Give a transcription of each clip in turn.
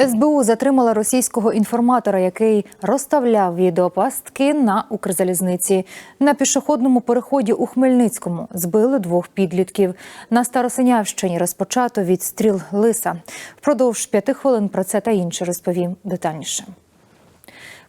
СБУ затримала російського інформатора, який розставляв відеопастки на Укрзалізниці. На пішохідному переході у Хмельницькому збили двох підлітків. На Старосинявщині розпочато відстріл лиса. Впродовж п'яти хвилин про це та інше розповім детальніше.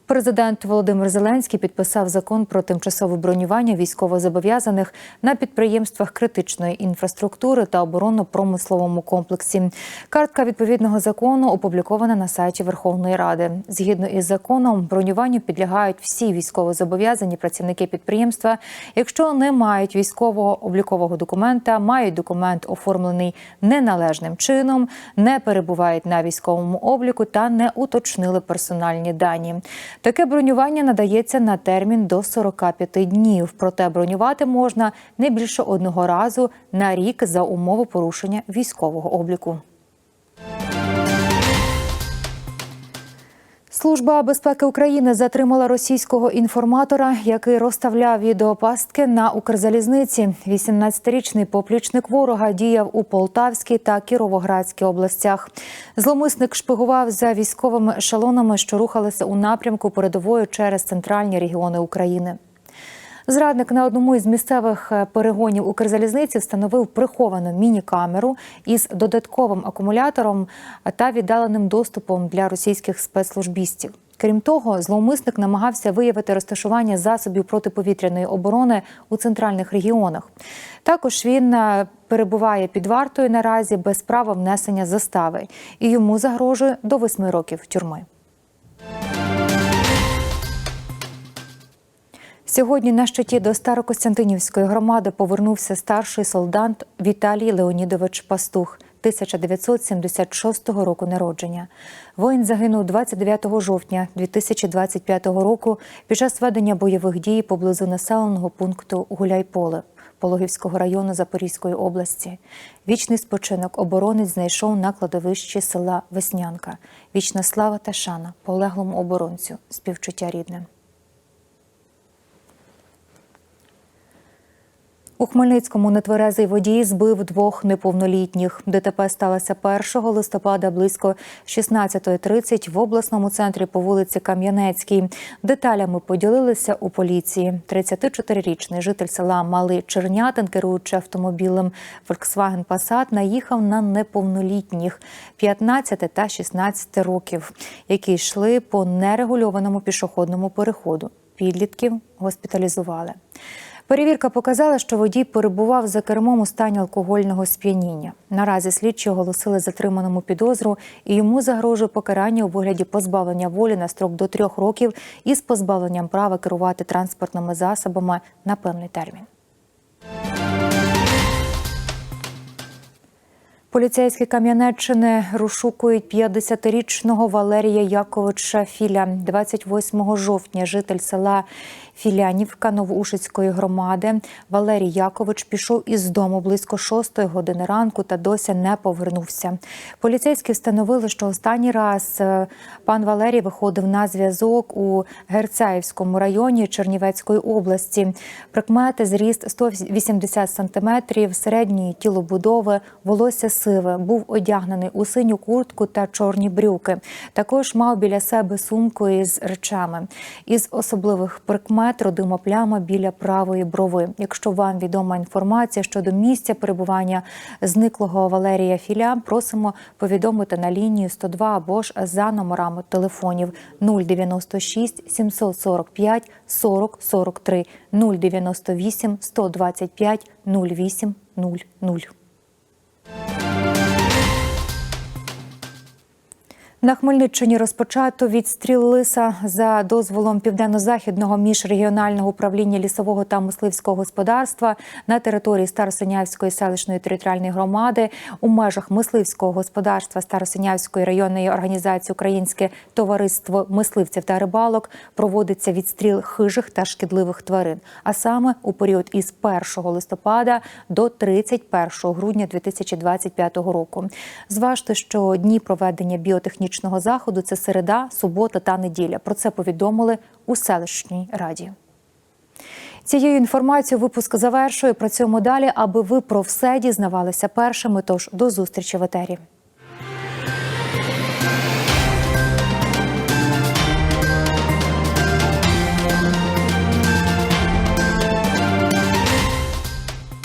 Президент Володимир Зеленський підписав закон про тимчасове бронювання військовозобов'язаних на підприємствах критичної інфраструктури та оборонно-промисловому комплексі. Картка відповідного закону опублікована на сайті Верховної Ради. Згідно із законом, бронюванню підлягають всі військовозобов'язані працівники підприємства, якщо не мають військового облікового документа, мають документ оформлений неналежним чином, не перебувають на військовому обліку та не уточнили персональні дані. Таке бронювання надається на термін до 45 днів. Проте бронювати можна не більше одного разу на рік за умови порушення військового обліку. Служба безпеки України затримала російського інформатора, який розставляв відеопастки на Укрзалізниці. 18-річний поплічник ворога діяв у Полтавській та Кіровоградській областях. Зломисник шпигував за військовими ешелонами, що рухалися у напрямку передової через центральні регіони України. Зрадник на одному із місцевих е, перегонів Укрзалізниці встановив приховану міні-камеру із додатковим акумулятором та віддаленим доступом для російських спецслужбістів. Крім того, зловмисник намагався виявити розташування засобів протиповітряної оборони у центральних регіонах. Також він е, перебуває під вартою наразі без права внесення застави, і йому загрожує до восьми років тюрми. Сьогодні на щиті до Старокостянтинівської громади повернувся старший солдат Віталій Леонідович Пастух. 1976 року народження. Воїн загинув 29 жовтня 2025 року під час ведення бойових дій поблизу населеного пункту Гуляйполе Пологівського району Запорізької області. Вічний спочинок оборонець знайшов на кладовищі села Веснянка. Вічна слава та шана полеглому оборонцю, співчуття рідним. У Хмельницькому нетверезий водій збив двох неповнолітніх. ДТП сталося 1 листопада близько 16.30 в обласному центрі по вулиці Кам'янецькій. Деталями поділилися у поліції. 34-річний житель села Малий Чернятин, керуючи автомобілем Volkswagen Passat, наїхав на неповнолітніх 15 та 16 років, які йшли по нерегульованому пішохідному переходу. Підлітків госпіталізували. Перевірка показала, що водій перебував за кермом у стані алкогольного сп'яніння. Наразі слідчі оголосили затриманому підозру, і йому загрожує покарання у вигляді позбавлення волі на строк до трьох років із позбавленням права керувати транспортними засобами на певний термін. Поліцейські Кам'янеччини розшукують 50-річного Валерія Яковича Філя. 28 жовтня житель села Філянівка Новоушицької громади Валерій Якович пішов із дому близько 6 години ранку та досі не повернувся. Поліцейські встановили, що останній раз е, пан Валерій виходив на зв'язок у Герцаївському районі Чернівецької області. Прикмети зріст 180 сантиметрів, середньої тілобудови, волосся сиве, був одягнений у синю куртку та чорні брюки. Також мав біля себе сумку із речами. Із особливих прикмет родима пляма біля правої брови. Якщо вам відома інформація щодо місця перебування зниклого Валерія Філя, просимо повідомити на лінію 102 або ж за номерами телефонів 096 745 40 43 098 125 08 00. На Хмельниччині розпочато відстріл лиса за дозволом південно-західного міжрегіонального управління лісового та мисливського господарства на території Старосинявської селищної територіальної громади у межах мисливського господарства Старосинявської районної організації Українське товариство мисливців та рибалок проводиться відстріл хижих та шкідливих тварин. А саме у період із 1 листопада до 31 грудня 2025 року. Зважте, що дні проведення біотехнічної технічного заходу це середа, субота та неділя. Про це повідомили у селищній раді. Цією інформацією випуск завершує. Працюємо далі, аби ви про все дізнавалися першими. Тож до зустрічі в етері.